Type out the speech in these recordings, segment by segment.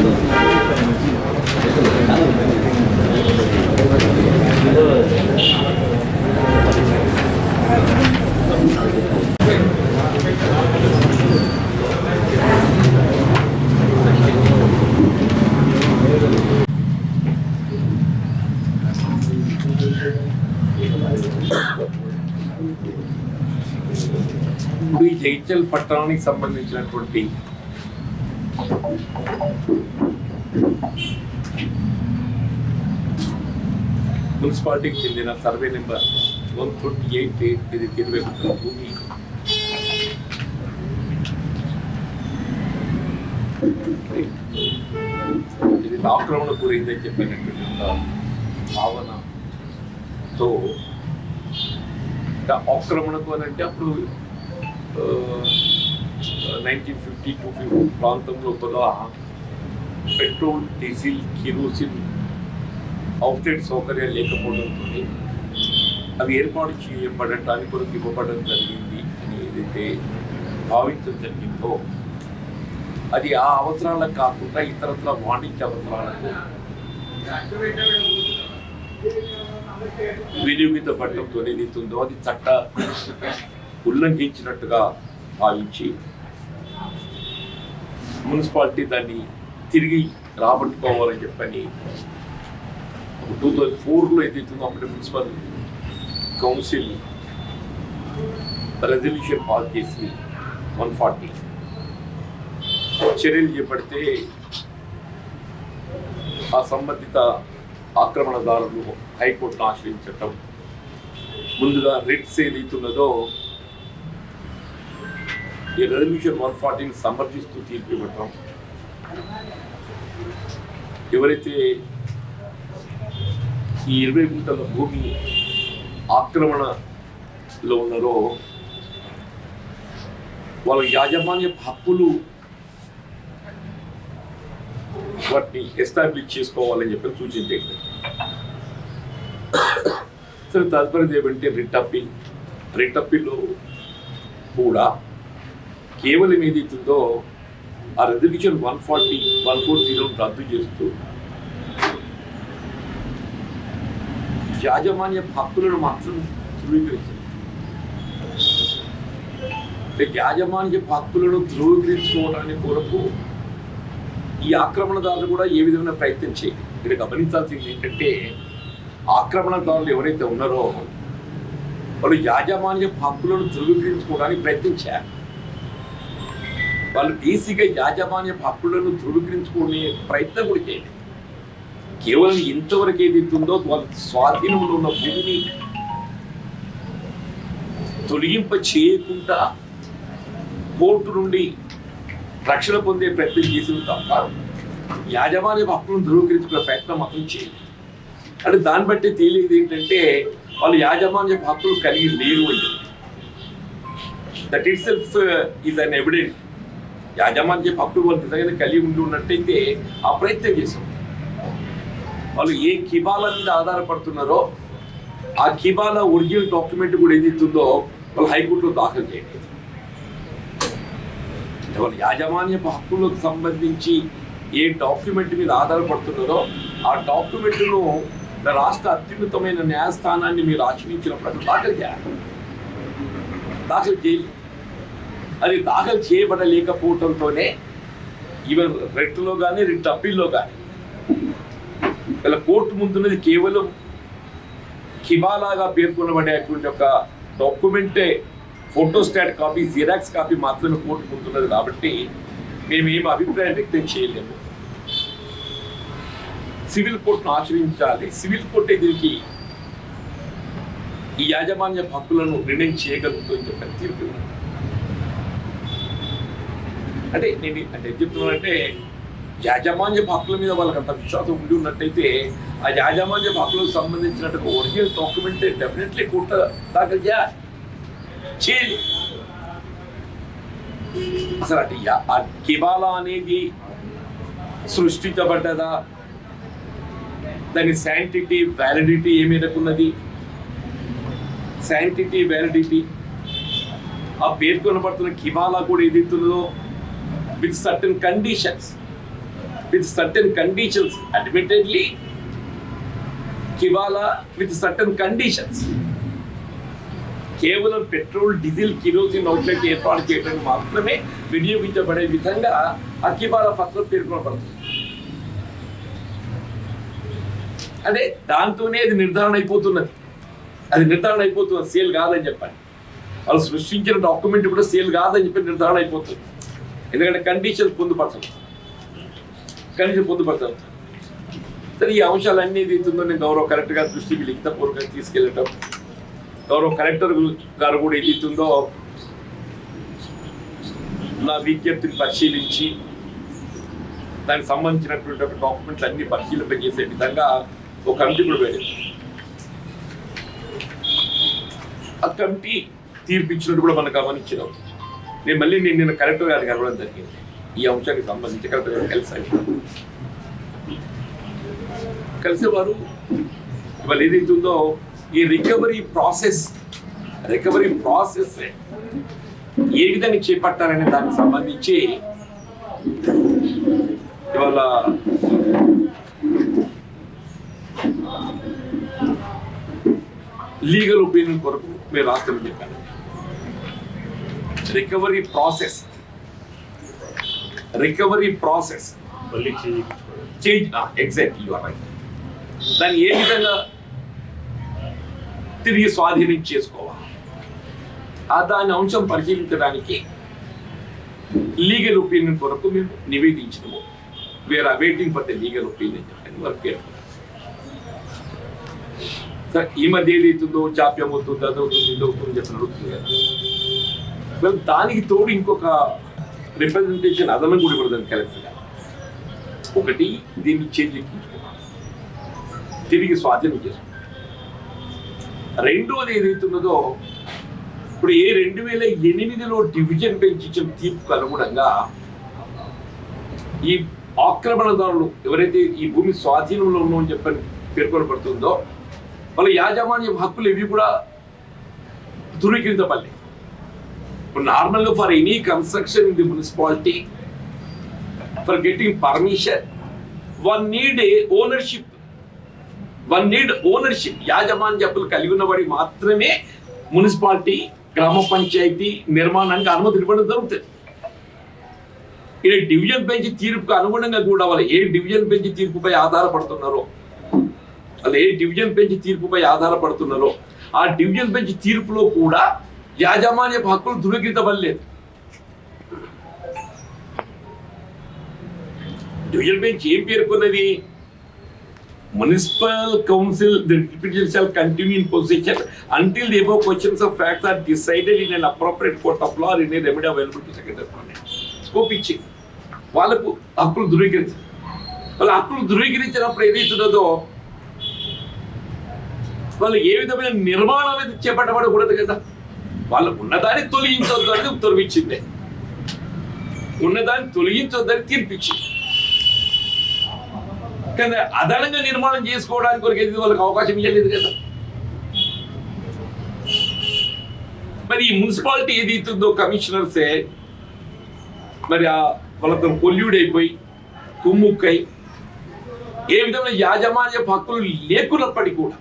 ఇప్పుడు ఈ జైచల్ పట్టణానికి సంబంధించినటువంటి మున్సిపాలిటీకి చెందిన survey number one twenty eight ఇది ఇరవై ఒకటి భూమి ఇది ఆక్రమణ గురైందని చెప్పినటువంటి ఒక భావనతో ఆక్రమణకు అని అంటే అప్పుడు నైన్టీన్ ఫిఫ్టీ టూ ఫిఫ్టీ ప్రాంతం లోపల పెట్రోల్ డీజిల్ కిరోసిన్ అవుట్లెట్ సౌకర్యాలు లేకపోవడంతో అవి ఏర్పాటు చేయబడటానికి కొరకు ఇవ్వబడడం జరిగింది అని ఏదైతే భావించడం జరిగిందో అది ఆ అవసరాలకు కాకుండా ఇతరత్ర వాణిజ్య అవసరాలకు వినియోగించబడటంతో ఏదైతుందో అది చట్ట ఉల్లంఘించినట్టుగా భావించి మున్సిపాలిటీ దాన్ని తిరిగి రాబట్టుకోవాలని చెప్పని టూ థౌజండ్ ఫోర్లో ఏదైతుందో అప్పుడు మున్సిపల్ కౌన్సిల్ రెజల్యూషన్ పాస్ చేసి వన్ ఫార్టీ చర్యలు చేపడితే ఆ సంబంధిత ఆక్రమణదారులు హైకోర్టును ఆశ్రయించటం ముందుగా రిట్స్ ఏదైతున్నదో ఈ రెజల్యూషన్ వన్ ఫార్టీని సమర్థిస్తూ తీర్పు ఇవ్వటం. ఎవరైతే ఈ ఇరవై గుంటల భూమి ఆక్రమణలో ఉన్నారో వాళ్ళ యాజమాన్య హక్కులు వాటిని ఎస్టాబ్లిష్ చేసుకోవాలని చెప్పి సూచించే సరే తదుపరిది ఏమంటే రిట్ అప్పీల్. రిట్ అప్పీల్లో కూడా కేవలం ఏదైతుందో ఆ resolution one forty one four zero రద్దు చేస్తూ యాజమాన్య హక్కులను మాత్రం ధృవీకరించారు. అంటే యాజమాన్య హక్కులను ధృవీకరించుకోవడానికి కొరకు ఈ ఆక్రమణదారులు కూడా ఏ విధమైన ప్రయత్నం చేయాలి ఇక్కడ గమనించాల్సింది ఏంటంటే ఆక్రమణదారులు ఎవరైతే ఉన్నారో వాళ్ళు యాజమాన్య హక్కులను ధృవీకరించుకోవడానికి ప్రయత్నించారు. వాళ్ళు బేసిక్గా యాజమాన్య హక్కులను ధృవీకరించుకునే ప్రయత్నం కూడా చేయాలి కేవలం ఇంతవరకు ఏది ఉందో వాళ్ళ స్వాధీనంలో ఉన్న భూమిని తొలగింప చేయకుండా కోర్టు నుండి రక్షణ పొందే ప్రయత్నం చేసిన తప్ప యాజమాన్య హక్కులను ధృవీకరించుకునే ప్రయత్నం మాత్రం చేయాలి అంటే దాన్ని బట్టి తేలిది ఏంటంటే వాళ్ళు యాజమాన్య హక్కులు కలిగి లేరు అని that itself is an evident యాజమాన్య హక్కులు వాళ్ళు నిజంగానే కలిగి ఉండి ఉన్నట్టయితే ఆ ప్రయత్నం చేశాం. వాళ్ళు ఏ కిబాల మీద ఆధారపడుతున్నారో ఆ కిబాల ఒరిజినల్ డాక్యుమెంట్ కూడా ఏదైతుందో వాళ్ళు హైకోర్టులో దాఖలు చేయండి. అంటే వాళ్ళు యాజమాన్య హక్కులకు సంబంధించి ఏ డాక్యుమెంట్ మీద ఆధారపడుతున్నారో ఆ డాక్యుమెంట్ను రాష్ట్ర అత్యున్నతమైన న్యాయస్థానాన్ని మీరు ఆశ్రయించినప్పుడు దాఖలు చేయాలి. దాఖలు చేయలేదు అది దాఖలు చేయబడలేకపోవడంతోనే ఈవెన్ రెట్లో కానీ రిట్ అప్పీల్లో కానీ ఇలా కోర్టు ముందున్నది కేవలం కిబాలాగా పేర్కొనబడేటువంటి ఒక డాక్యుమెంటే ఫోటోస్టాట్ కాపీ జిరాక్స్ కాపీ మాత్రమే కోర్టు ముందున్నది కాబట్టి మేము ఏం అభిప్రాయం వ్యక్తం చేయలేము. సివిల్ కోర్టును ఆచరించాలి. సివిల్ కోర్టే దీనికి ఈ యాజమాన్య హక్కులను నిర్ణయం చేయగలుగుతుందని చెప్పని తీర్పు అంటే నేను అంటే ఏం చెప్తున్నానంటే యాజమాన్య హక్కుల మీద వాళ్ళకి అంత విశ్వాసం ఉండి ఉన్నట్టయితే ఆ యాజమాన్య హక్కులకు సంబంధించినట్టు ఒరిజినల్ డాక్యుమెంట్ డెఫినెట్లీ కోర్టు దాఖలు చేయాలి. చేయాలి. అసలు అంటే ఆ కిబాలా అనేది సృష్టించబడ్డదా? దాని శాంటిటీ వ్యాలిడిటీ ఏ మేరకు ఉన్నది? శాంటిటీ వ్యాలిడిటీ ఆ పేర్కొనబడుతున్న కిబాలా కూడా ఏదైతున్నదో with certain conditions with certain conditions. Admittedly, Kivala with certain conditions. కేవలం పెట్రోల్ డీజిల్ కిరోసిన్ అవుట్లెట్ ఏర్పాటు చేయడానికి మాత్రమే వినియోగించబడే విధంగా అక్కిబాల పత్రం పేర్కొనబడుతుంది. అదే దాంతోనే అది నిర్ధారణ అయిపోతున్నది. అది నిర్ధారణ అయిపోతున్నది. సేల్ కాదని చెప్పండి. వాళ్ళు సృష్టించిన డాక్యుమెంట్ కూడా సేల్ కాదని చెప్పి నిర్ధారణ అయిపోతుంది. ఎందుకంటే కండిషన్ పొందుపరచడం కండిషన్ పొందుపరచం సరే ఈ అంశాలన్నీ ఏదైతుందో నేను గౌరవ కరెక్ట్ దృష్టికి లిఖితపూర్వకంగా తీసుకెళ్ళటం గౌరవ కలెక్టర్ గారు కూడా ఏదైతుందో నా విజ్ఞప్తిని పరిశీలించి దానికి సంబంధించినటువంటి డాక్యుమెంట్స్ అన్ని పరిశీలింప చేసే విధంగా ఒక కమిటీ కూడా వేయలేదు ఆ కమిటీ తీర్పు ఇచ్చినట్టు కూడా మనం గమనించినాం. నేను మళ్ళీ నేను నిన్న కలెక్టర్ గారు కలవడం జరిగింది. ఈ అంశానికి సంబంధించి కలెక్టర్ గారు కలిసాను కలిసేవారు ఇవాళ ఏదైతే ఉందో ఈ రికవరీ ప్రాసెస్ రికవరీ ప్రాసెస్ ఏ విధంగా చేపట్టారనే దానికి సంబంధించి ఇవాళ లీగల్ ఒపీనియన్ కొరకు మీరు రాష్ట్రం చెప్పాను recovery process recovery process change. Exactly you are right దాన్ని ఏ విధంగా తిరిగి స్వాధీనం చేసుకోవాలి? ఆ దాని అంశం పరిశీలించడానికి లీగల్ ఒపీనియన్ కొరకు మేము నివేదించినము. We are waiting for the legal opinion అని వర్క్ సార్ ఈ మధ్య ఏదైతుందో జాప్యం అవుతుంది ఇది అవుతుంది చెప్పి అడుగుతుంది కదా well, దానికి తోడు ఇంకొక రిప్రజెంటేషన్ అదనం కూడా ఇవ్వడం కలెక్టర్ ఒకటి దీన్ని చేంజ్ ఎక్కించుకున్నాం తిరిగి స్వాధీనం చేసుకున్నాం రెండోది ఏదైతున్నదో ఇప్పుడు ఏ రెండు వేల ఎనిమిదిలో డివిజన్ బెంచ్ ఇచ్చిన తీర్పుకు అనుగుణంగా ఈ ఆక్రమణదారులు ఎవరైతే ఈ భూమి స్వాధీనంలో ఉన్నామని చెప్పని పేర్కొనబడుతుందో వాళ్ళ యాజమాన్య హక్కులు ఇవి కూడా ధృవీకరించబడలేదు. ఇప్పుడు నార్మల్గా for any construction in the municipality for getting permission one need a ownership one need ownership యాజమాన్య కలిగి ఉన్నవాడి మాత్రమే మున్సిపాలిటీ గ్రామ పంచాయతీ నిర్మాణానికి అనుమతి ఇవ్వడం జరుగుతుంది. ఇది డివిజన్ బెంచ్ తీర్పుకు అనుగుణంగా కూడా వాళ్ళు ఏ డివిజన్ బెంచ్ తీర్పుపై ఆధారపడుతున్నారో వాళ్ళు ఏ డివిజన్ బెంచ్ తీర్పుపై ఆధారపడుతున్నారో ఆ డివిజన్ బెంచ్ తీర్పులో కూడా యాజమాన్య హక్కులు ధృవీకరించబడలేదు డివిజన్ బెంచ్ ఏం పేర్కొన్నది municipal council deputy shall continue in position until the above questions of facts are decided in an appropriate court of law in remedy available to secretary scope ఇచ్చి. వాళ్ళకు హక్కులు ధృవీకరించారు వాళ్ళ హక్కులు ధృవీకరించినప్పుడు ఏదైతున్నదో వాళ్ళు ఏ విధమైన నిర్మాణం అయితే చేపట్టబడకూడదు కదా. వాళ్ళు ఉన్నదాన్ని తొలగించొద్దు అనేది ఉత్తర్వు ఉన్నదాన్ని ఉన్నదాన్ని తొలగించొద్దని తీర్పిచ్చింది కానీ అదనంగా నిర్మాణం చేసుకోవడానికి కొరకు ఏది వాళ్ళకి అవకాశం ఇవ్వలేదు కదా. మరి ఈ మున్సిపాలిటీ ఏది ఇస్తుందో కమిషనర్సే మరి ఆ వాళ్ళతో కొల్యూడ్ అయిపోయి కుమ్ముక్కై ఏ విధమైన యాజమాన్య హక్కులు లేకున్నప్పటికీ కూడా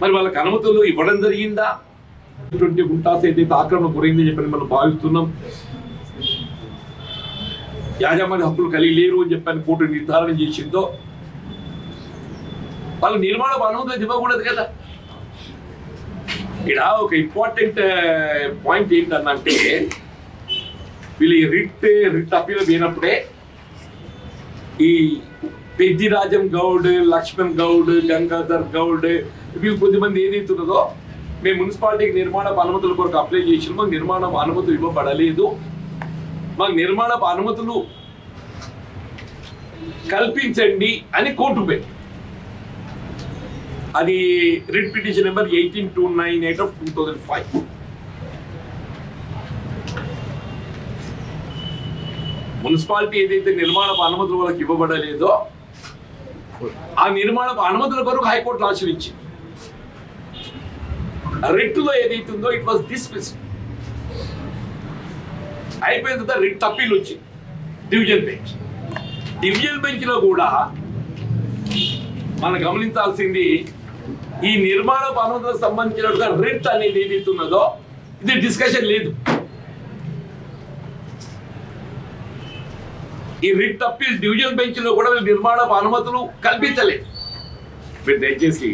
మరి వాళ్ళకి అనుమతులు ఇవ్వడం జరిగిందా? ఇటువంటి గుంటాస్ ఏదైతే ఆక్రమణ గురైందని చెప్పని మనం భావిస్తున్నాం. యాజమాన్య హక్కులు కలిగి లేరు అని చెప్పని కోర్టు నిర్ధారణ చేసిందో? వాళ్ళు నిర్మాణ అనుమతులు ఇవ్వకూడదు కదా. ఇక్కడ ఒక ఇంపార్టెంట్ పాయింట్ ఏంటన్నంటే వీళ్ళు రిట్ రిట్ అప్పీల్ పోయినప్పుడే ఈ పెద్దిరాజం గౌడ్ లక్ష్మణ్ గౌడ్ గంగాధర్ గౌడ్ వీళ్ళు కొద్దిమంది ఏదైతున్నదో మేము మున్సిపాలిటీకి నిర్మాణ అనుమతుల కొరకు అప్లై చేసిన. మాకు నిర్మాణ అనుమతులు ఇవ్వబడలేదు. మాకు నిర్మాణ అనుమతులు కల్పించండి అని కోర్టు పెట్టి అది writ petition number eighteen two nine eight of two thousand five. Municipality ఏదైతే నిర్మాణ అనుమతులు వాళ్ళకి ఇవ్వబడలేదో ఆ నిర్మాణ అనుమతుల కొరకు హైకోర్టు ఆశ్రయించింది. రిట్లో ఏదైతుందో ఇట్ వాస్ డిస్మిస్ అయిపోయిన తర్వాత రిట్ అప్పీల్ వచ్చింది డివిజన్ బెంచ్. డివిజన్ బెంచ్లో కూడా మనం గమనించాల్సింది ఈ నిర్మాణ అనుమతులకు సంబంధించిన రిట్ అనేది ఏదైతున్నదో ఇది డిస్కషన్ లేదు. ఈ రిట్ అప్పీల్ డివిజన్ బెంచ్లో కూడా నిర్మాణ అనుమతులు కల్పించలేదు. మీరు దయచేసి